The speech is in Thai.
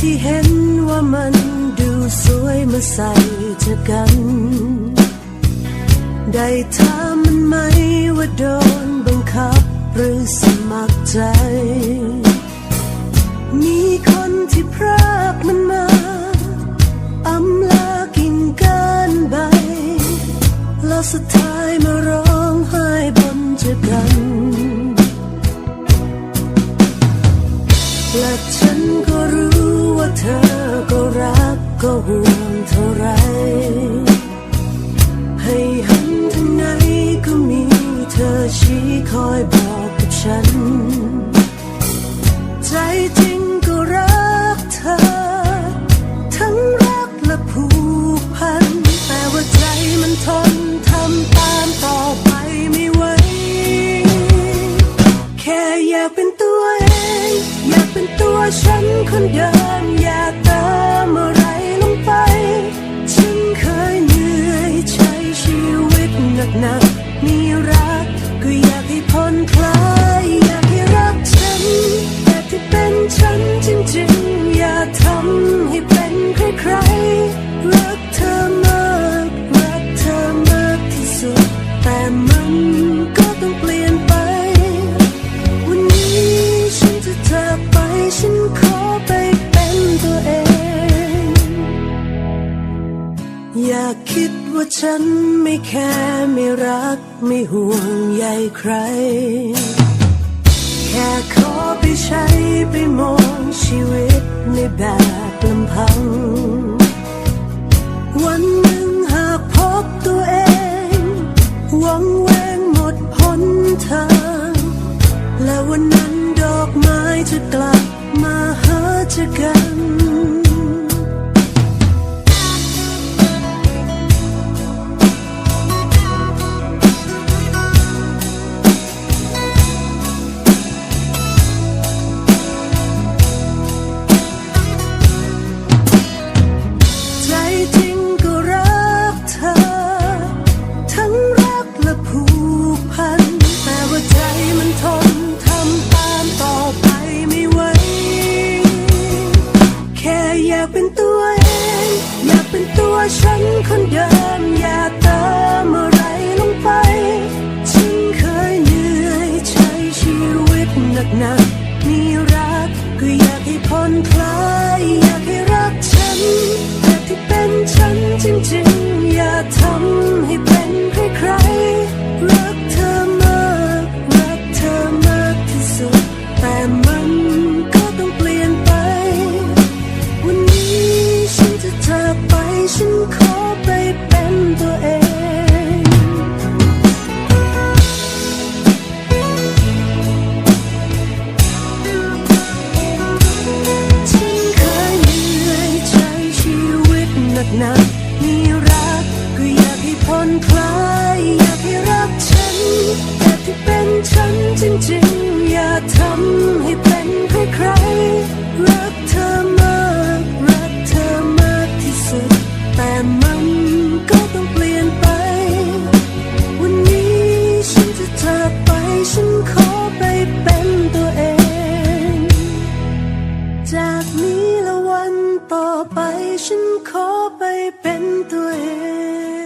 ที่เห็นว่ามันดูสวยเมื่อใส่เจอกัน ได้ถามมันไหมว่าโดนบังคับหรือสมัครใจ มีคนที่พรากมันมาอำลากินกินไป แล้วสุดท้ายมาร้องไห้บนเจอกันและฉันก็ ว่าเธอก็รักก็ห่วงเท่าไร ให้หันทางไหนก็มีเธอชี้คอยบอกกับฉัน ใจจริงก็รักเธอ ทั้งรักและผูกพัน แต่ว่าใจมันทนทำตามต่อ ฉันคนเดิมอยากเติมอะไรลงไป ฉันเคยเหนื่อยใช้ชีวิตหนักหนามีรักก็อยากให้พ้น อย่าคิดว่าฉันไม่แค่ไม่รักไม่ห่วงใยใคร แค่ขอไปใช้ไปมองชีวิตในแบบลำพัง วันหนึ่งหากพบตัวเองหวังแวงหมดหนทาง และวันนั้นดอกไม้จะกลับมาหาเจอกัน ฉันคนเดิมอย่าเติมอะไรลงไป ฉันเคยเหนื่อยใช้ชีวิตหนักหนามีรักก็อยากให้ผ่อนคลายอยากให้รักฉันแบบที่เป็นฉันจริงๆ อย่าทำายอยากให้รักฉันแบบที่เป็นฉันจริงๆ อย่าทำให้เป็นใครๆรักเธอมากรักเธอมากที่สุด แต่มันก็ต้องเปลี่ยนไป วันนี้ฉันจะจากไปฉันขอไปเป็นตัวเอง จากนี้และวันต่อไปฉันขอไปเป็นตัวเอง